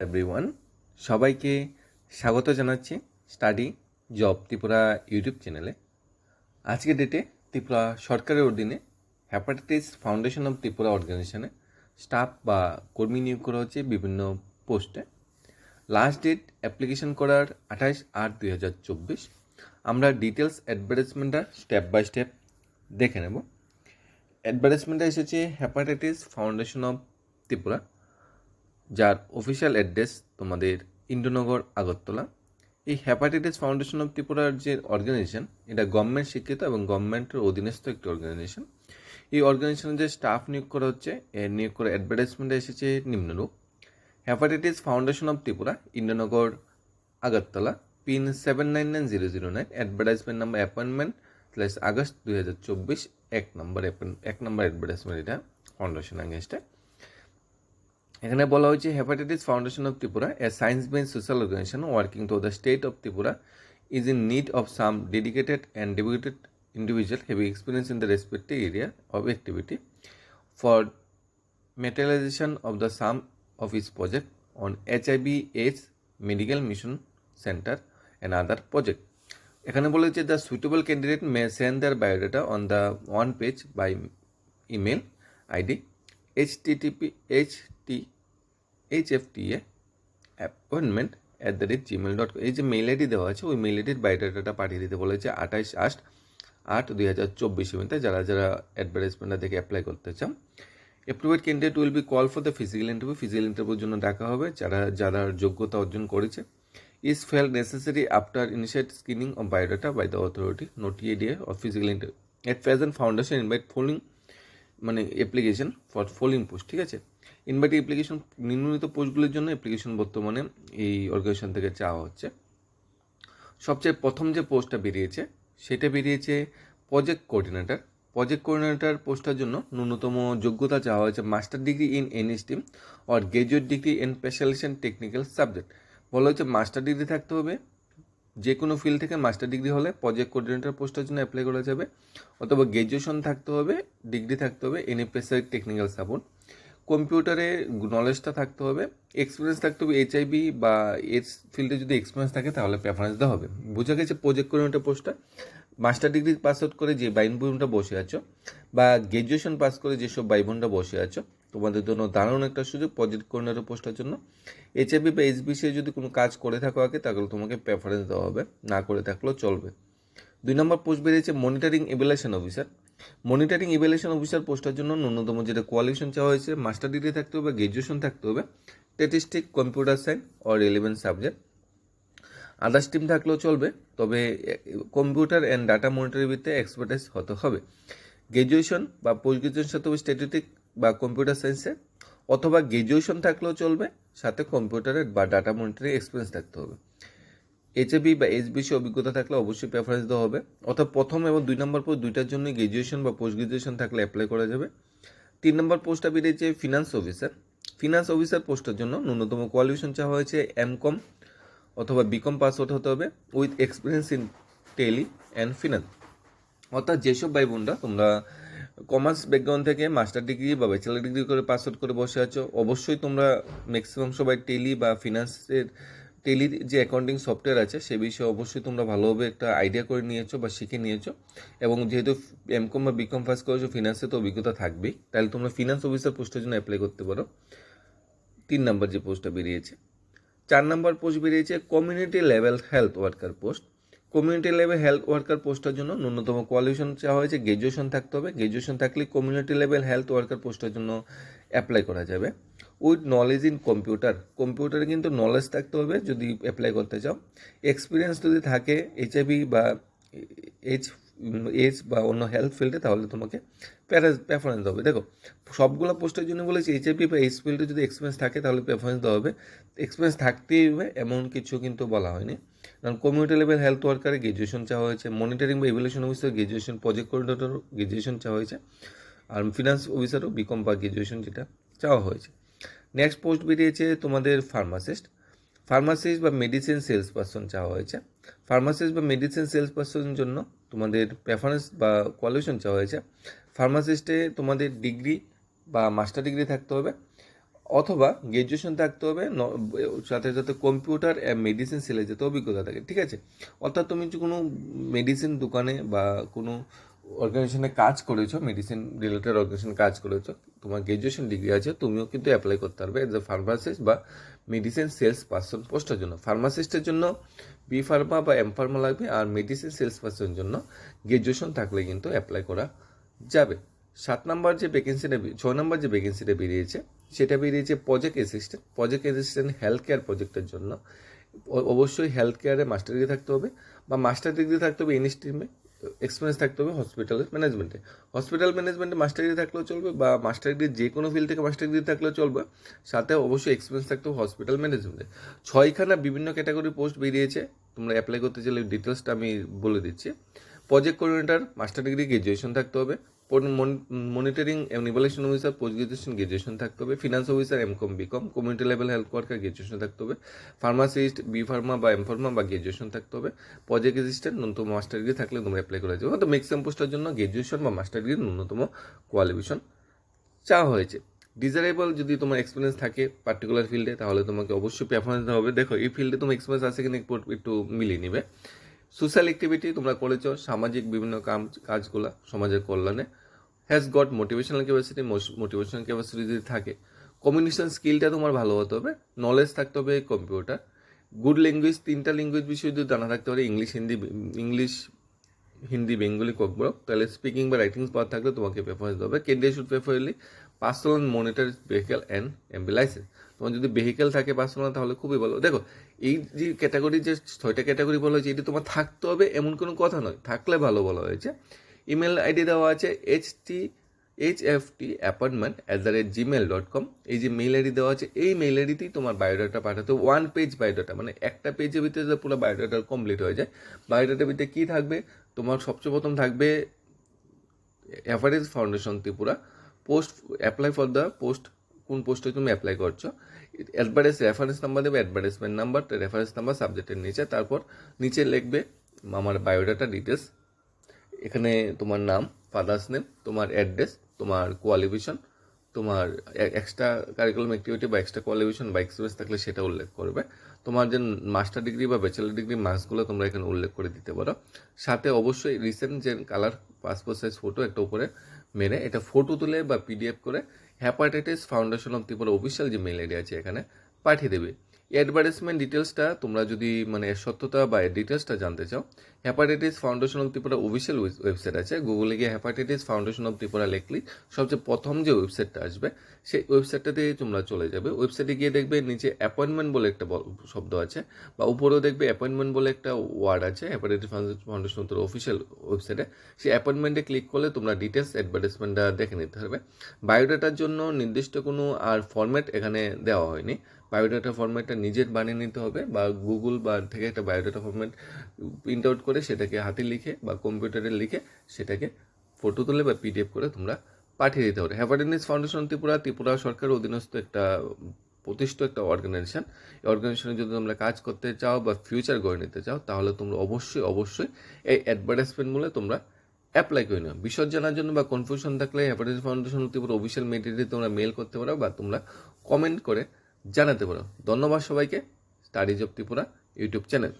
Everyone সবাইকে স্বাগত জানাচ্ছি স্টাডি জব ত্রিপুরা ইউটিউব চ্যানেলে। আজকের ডেটে ত্রিপুরা সরকারের অধীনে হ্যাপাটাইটিস ফাউন্ডেশন অফ ত্রিপুরা অর্গানাইজেশনে স্টাফ বা কর্মী নিয়োগ করা হচ্ছে বিভিন্ন পোস্টে লাস্ট ডেট অ্যাপ্লিকেশন করার আঠাশ আট দুই হাজার চব্বিশ। আমরা ডিটেলস অ্যাডভার্টাইজমেন্টটা স্টেপ বাই স্টেপ দেখে নেব। অ্যাডভার্টাইজমেন্টটা এসেছে হ্যাপাটাইটিস ফাউন্ডেশন অফ ত্রিপুরা যার অফিসিয়াল অ্যাড্রেস তোমাদের ইন্দ্রনগর, আগরতলা। এই হ্যাপাটাইটিস ফাউন্ডেশন অফ ত্রিপুরার যে অর্গানাইজেশন এটা গভর্নমেন্ট স্বীকৃত এবং গভর্নমেন্টের অধীনস্থ একটি অর্গানাইজেশন এই অর্গানাইজেশনে যে স্টাফ নিয়োগ করা হচ্ছে, এর নিয়োগ করা অ্যাডভার্টাইজমেন্টে এসেছে নিম্নরূপ। Hepatitis foundation of Tripura, Indranagar, Agartala pin seven nine nine zero zero nine advertisement number appointment plus August দুই হাজার চব্বিশ, এক নম্বর এক নম্বর অ্যাডভার্টাইজমেন্ট এটা ফাউন্ডেশন অ্যাগেনস্টে এখানে বলা হয়েছে hepatitis foundation of Tripura a science based social organization working to the state of Tripura is in need of some dedicated and dedicated individual having experience in the respective area of activity for materialization of the sum of his project on HIV AIDS, medical mission center and other project. এখানে বলেছে the suitable candidate may send their biodata on the one page by email ID H TTP H T H F T A appointment at the rate gmail dot এই যে mail ID দেওয়া আছে, ওই mail আইডির বায়োডাটাটা পাঠিয়ে দিতে বলেছে আঠাইশ আট আট দুই হাজার চব্বিশ মধ্যে যারা যারা অ্যাডভার্টাইজমেন্টটা দেখে অ্যাপ্লাই করতে চান approved candidate will be call for the physical interview physical ইন্টারভিউর জন্য ডাকা হবে। যারা যারা যোগ্যতা অর্জন করেছে is fail necessary after initiate screening of biodata by the authority note ADA of physical interview at present foundation invite following মানে অ্যাপ্লিকেশন ফর ফলোইং পোস্ট ঠিক আছে? ইনভাইট অ্যাপ্লিকেশন নিম্নলিখিত পোস্টগুলির জন্য অ্যাপ্লিকেশন বর্তমানে এই অর্গানাইজেশন থেকে চাওয়া হচ্ছে। সবচেয়ে প্রথম যে পোস্টটা বেরিয়েছে, সেটা বেরিয়েছে প্রজেক্ট কোঅর্ডিনেটর প্রজেক্ট কোঅর্ডিনেটর পোস্টটার জন্য ন্যূনতম যোগ্যতা চাওয়া হয়েছে master degree in any stream or graduate degree in specialization technical subject বলা হচ্ছে মাস্টার ডিগ্রি থাকতে হবে। যে কোনো ফিল্ড থেকে মাস্টার ডিগ্রি হলে প্রজেক্ট কোঅর্ডিনেটর পোস্টের জন্য অ্যাপ্লাই করা যাবে, অথবা গ্র্যাজুয়েশন থাকতে হবে ডিগ্রি থাকতে হবে এন স্পেশালিক টেকনিক্যাল সাপোর্ট কম্পিউটারে নলেজটা থাকতে হবে এক্সপিরিয়েন্স থাকতে হবে এইচআইবি বা এস ফিল্ডে যদি এক্সপিরিয়েন্স থাকে তাহলে প্রেফারেন্স দেওয়া হবে। বোঝা গেছে প্রজেক্ট কোঅর্ডিনেটর পোস্টটা মাস্টার ডিগ্রি পাস আউট করে যে বাইন বোনটা বসে আছো, বা গ্র্যাজুয়েশন পাস করে যেসব ভাই বোনটা বসে আছো তোমাদের জন্য দারুণ একটা সুযোগ প্রজেক্ট কোঅর্ডিনেটর পোস্টের জন্য। এইচআইবি বা এসবিসি যদি কোনো কাজ করে থাকো আগে, তাহলে তোমাকে প্রেফারেন্স দেওয়া হবে। না করে থাকলেও চলবে। দুই নম্বর পোস্ট বেরিয়েছে monitoring evaluation officer monitoring evaluation officer পোস্টের জন্য ন্যূনতম যেটা কোয়ালিফিকেশন চাওয়া হয়েছে মাস্টার ডিগ্রি থাকতে হবে গ্র্যাজুয়েশন থাকতে হবে statistic computer science or relevant subject others team থাকলেও চলবে, তবে কম্পিউটার অ্যান্ড ডাটা মনিটরিং ভিত্তিতে এক্সপার্টাইজ হতে হবে। গ্র্যাজুয়েশন বা পোস্ট গ্রাজুয়েশন সাথে স্ট্যাটিস্টিক বা কম্পিউটার সায়েন্সে অথবা গ্র্যাজুয়েশন থাকলেও চলবে, সাথে কম্পিউটারের বা ডাটা মনিটরিং এক্সপিরিয়েন্স থাকতে হবে। এইচএবি বা এইচবিসি অভিজ্ঞতা থাকলে অবশ্যই প্রেফারেন্স দেওয়া হবে। অর্থাৎ প্রথম এবং দুই নম্বর পোস্ট দুইটার জন্য গ্র্যাজুয়েশন বা পোস্ট গ্রাজুয়েশন থাকলে অ্যাপ্লাই করা যাবে। তিন নম্বর পোস্টটা বেরিয়েছে ফিনান্স অফিসার ফিনান্স অফিসার পোস্টের জন্য ন্যূনতম কোয়ালিফিকেশন চাওয়া হয়েছে এম কম অথবা বিকম পাস আউট হতে হবে with experience in tele and finance অর্থাৎ যেসব ভাই বোনরা তোমরা কমার্স ব্যাকগ্রাউন্ড থেকে মাস্টার ডিগ্রি বা ব্যাচেলার ডিগ্রি করে পাস আউট করে বসে আছো, অবশ্যই তোমরা ম্যাক্সিমাম সবাই টেলি বা ফিনান্সের টেলির যে অ্যাকাউন্টিং সফটওয়্যার আছে, সে বিষয়ে অবশ্যই তোমরা ভালোভাবে একটা আইডিয়া করে নিয়েছো বা শিখে নিয়েছো। এবং যেহেতু এমকম বা বিকম পাস করেছ ফিনান্সে তো অভিজ্ঞতা থাকবেই। তাহলে তোমরা ফিনান্স অফিসার পোস্টের জন্য অ্যাপ্লাই করতে পারো। তিন নম্বর যে পোস্টটা বেরিয়েছে। চার নম্বর পোস্ট বেরিয়েছে community level health worker post community level health worker পোস্টের জন্য ন্যূনতম কোয়ালিফিকেশন চাওয়া হয়েছে। গ্র্যাজুয়েশন থাকতে হবে। গ্র্যাজুয়েশন থাকলে কমিউনিটি লেভেল হেলথ ওয়ার্কার পোস্টের জন্য অ্যাপ্লাই করা যাবে। উইথ নলেজ ইন কম্পিউটার কম্পিউটারে কিন্তু নলেজ থাকতে হবে। যদি অ্যাপ্লাই করতে চাও। এক্সপিরিয়েন্স যদি থাকে এইচআইভি বা এইচ এজ বা অন্য হেলথ ফিল্ডে তাহলে তোমাকে প্রেফারেন্স দেওয়া হবে। দেখো, সবগুলো পোস্টের জন্য বলেছি এইচআইপি বা এইচ ফিল্ডে যদি এক্সপিরিয়েন্স থাকে, তাহলে প্রেফারেন্স দেওয়া হবে। এক্সপিরিয়েন্স থাকতেই হবে, এমন কিছু কিন্তু বলা হয়নি। কারণ কমিউনিটি লেভেল হেলথ ওয়ার্কারে গ্র্যাজুয়েশন চাওয়া হয়েছে মনিটরিং বা evaluation officer graduation project coordinator graduation চাওয়া হয়েছে, আর ফিনান্স অফিসারও বিকম বা গ্র্যাজুয়েশন যেটা চাওয়া হয়েছে। নেক্সট পোস্ট বেরিয়েছে তোমাদের ফার্মাসিস্ট ফার্মাসিস্ট বা মেডিসিন সেলস পারসন চাওয়া হয়েছে। ফার্মাসিস্ট বা মেডিসিন সেলস পারসনের জন্য তোমাদের প্রেফারেন্স বা কোয়ালিফিকেশন চাওয়া হয়েছে। ফার্মাসিস্টে তোমাদের ডিগ্রি বা মাস্টার ডিগ্রি থাকতে হবে, অথবা গ্র্যাজুয়েশন থাকতে হবে সাথে সাথে কম্পিউটার মেডিসিন সেলে যেতে অভিজ্ঞতা থাকে, ঠিক আছে? অর্থাৎ তুমি কোনো মেডিসিন দোকানে বা কোনো অর্গানাইজেশনে কাজ করেছ মেডিসিন রিলেটেড অর্গানাইজেশনে কাজ করেছ, তোমার গ্র্যাজুয়েশন ডিগ্রি আছে, তুমিও কিন্তু অ্যাপ্লাই করতে পারবে এজ এ ফার্মাসিস্ট বা মেডিসিন সেলস পার্সন পোস্টের জন্য। ফার্মাসিস্টের জন্য বি ফার্মা বা এম ফার্মা লাগবে আর মেডিসিন সেলস পার্সনের জন্য গ্র্যাজুয়েশন থাকলে কিন্তু অ্যাপ্লাই করা যাবে। সাত নম্বর যে ভ্যাকেন্সিটা ছয় নম্বর যে ভ্যাকেন্সিটা বেরিয়েছে, সেটা বেরিয়েছে project assistant project assistant health care প্রজেক্টের জন্য। অবশ্যই হেলথ কেয়ারে মাস্টার ডিগ্রি থাকতে হবে বা মাস্টার ডিগ্রি থাকতে হবে এন স্ট্রিমে এক্সপিরিয়েন্স থাকতে হবে হসপিটালের ম্যানেজমেন্টে হসপিটাল ম্যানেজমেন্টে মাস্টার ডিগ্রি থাকলেও চলবে বা মাস্টার ডিগ্রি যে কোনো ফিল্ড থেকে মাস্টার ডিগ্রি থাকলেও চলবে, সাথে অবশ্যই এক্সপিরিয়েন্স থাকতে হবে হসপিটাল ম্যানেজমেন্টে ছয়খানা বিভিন্ন ক্যাটাগরি পোস্ট বেরিয়েছে, তোমরা অ্যাপ্লাই করতে চাইলে ডিটেলসটা আমি বলে দিচ্ছি। Project coordinator master degree graduation থাকতে হবে। Monitoring evaluation officer post graduation graduation থাকতে হবে। Finance officer M com B com community level health worker graduation থাকতে হবে। ফার্মাসিস্ট বি ফার্মা বা এম ফার্মা বা গ্রাজুয়েশন থাকতে হবে। প্রজেক্ট অ্যাসিস্ট্যান্ট ন্যূনতম মাস্টার ডিগ্রি থাকলে তোমরা অ্যাপ্লাই করা যাবে। তো ম্যাক্সিমাম পোস্টের জন্য গ্রাজুয়েশন বা মাস্টার ডিগ্রি ন্যূনতম কোয়ালিফিকেশন চাওয়া হয়েছে। ডিজারেবল যদি তোমার এক্সপিরিয়েন্স থাকে পার্টিকুলার ফিল্ডে তাহলে তোমাকে অবশ্যই প্রেফারেন্স দিতে হবে। দেখো, এই ফিল্ডে তোমার এক্সপিরিয়েন্স আছে কিনা একটু মিলিয়ে নিবে। সোশ্যাল অ্যাক্টিভিটি তোমরা করেছ, সামাজিক বিভিন্ন কাম, কাজগুলো সমাজের কল্যাণে। Has got motivational capacity motivational capacity যদি থাকে কমিউনিকেশন স্কিলটা তোমার ভালো হতে হবে নলেজ থাকতে হবে কম্পিউটার গুড ল্যাঙ্গুয়েজ তিনটা ল্যাঙ্গুয়েজ বিষয়ে যদি জানা থাকতে পারে ইংলিশ হিন্দি ইংলিশ হিন্দি, বেঙ্গলি ককবরক তাহলে স্পিকিং বা রাইটিংস পাওয়ার থাকলে তোমাকে প্রেফারেন্স দেবে candidate should preferably personal monitor vehicle and MB তোমার যদি ভেহিকেল থাকে পার্সোনাল তাহলে খুবই ভালো। দেখো, এই যে ক্যাটাগরি যে ছয়টা ক্যাটাগরি বলা হয়েছে, এটি তোমার থাকতে হবে, এমন কোনো কথা নয়। থাকলে ভালো বলা হয়েছে। ইমেল আইডি দেওয়া আছে H T H F T appointment at the rate gmail dot com এই যে মেইল আইডি দেওয়া আছে, এই মেইল আইডিতেই তোমার বায়োডাটা পাঠাতে ওয়ান পেজ বায়োডাটা মানে একটা পেজের ভিতরে পুরো বায়োডাটা কমপ্লিট হয়ে যায়। বায়োডাটার ভিতরে কী থাকবে? তোমার সবচেয়ে প্রথম থাকবে average foundation Tripura. Post apply for the post কোন পোস্টে তুমি অ্যাপ্লাই করছ? অ্যাডভার্টাইজ রেফারেন্স নাম্বার দেবে অ্যাডভার্টাইজমেন্ট নাম্বার রেফারেন্স নাম্বার সাবজেক্টের নিচে, তারপর নিচে লিখবে আমার বায়োডাটা ডিটেলস এখানে তোমার নাম ফাদার্স নেম তোমার অ্যাড্রেস তোমার কোয়ালিফিকেশন তোমার এক্সট্রা কারিকুলাম অ্যাক্টিভিটি বা এক্সট্রা কোয়ালিফিকেশন বা এক্সপিরিয়েন্স থাকলে সেটা উল্লেখ করবে। তোমার যে মাস্টার ডিগ্রি বা ব্যাচেলার ডিগ্রি মার্কসগুলো তোমরা এখানে উল্লেখ করে দিতে পারো। সাথে অবশ্যই রিসেন্ট যে কালার পাসপোর্ট সাইজ ফটো একটা উপরে মেরে এটা ফটো তুলে বা পিডিএফ করে hepatitis foundation of Tripura official যে মেল আইডি আছে এখানে পাঠিয়ে দেবে। অ্যাডভার্টাইজমেন্ট ডিটেলসটা তোমরা যদি মানে সত্যতা বা ডিটেলসটা জানতে চাও hepatitis foundation of Tripura official website আছে। গুগলে গিয়ে হ্যাপাটাইটিস ফাউন্ডেশন অফ ত্রিপুরা লেখলি, সবচেয়ে প্রথম যে ওয়েবসাইটটা আসবে, সেই ওয়েবসাইটটাতে তোমরা চলে যাবে। ওয়েবসাইটে গিয়ে দেখবে নিচে অ্যাপয়েন্টমেন্ট বলে একটা শব্দ আছে, বা উপরেও দেখবে অ্যাপয়েন্টমেন্ট বলে একটা ওয়ার্ড আছে হ্যাপাটাইটিস ফাউন্ডেশন অফ অফিসিয়াল ওয়েবসাইটে সেই অ্যাপয়েন্টমেন্টে ক্লিক করলে তোমরা ডিটেলস অ্যাডভার্টাইজমেন্টটা দেখে নিতে হবে বায়োডাটার জন্য নির্দিষ্ট কোনো আর ফরম্যাট এখানে দেওয়া হয়নি। বায়োডাটা ফরম্যাটটা নিজের বানিয়ে নিতে হবে বা গুগল বা থেকে একটা বায়োডাটা ফরম্যাট প্রিন্ট আউট করে সেটাকে হাতে লিখে বা কম্পিউটারে লিখে সেটাকে ফটো তুলে বা পিডিএফ করে তোমরা পাঠিয়ে দিতে হবে হ্যাপাটাইটিস ফাউন্ডেশন ত্রিপুরা ত্রিপুরা সরকারের অধীনস্থ একটা প্রতিষ্ঠিত একটা অর্গানাইজেশন এই অর্গানাইজেশনে যদি তোমরা কাজ করতে চাও বা ফিউচার গড়ে নিতে চাও, তাহলে তোমরা অবশ্যই অবশ্যই এই অ্যাডভার্টাইজমেন্টগুলো তোমরা অ্যাপ্লাই করে নিও। বিশদ জানার জন্য বা কনফিউশন থাকলে hepatitis foundation Tripura official material তোমরা মেল করতে পারো বা তোমরা কমেন্ট করে জানাতে পারো। ধন্যবাদ সবাইকে। Studies of Tripura YouTube channel.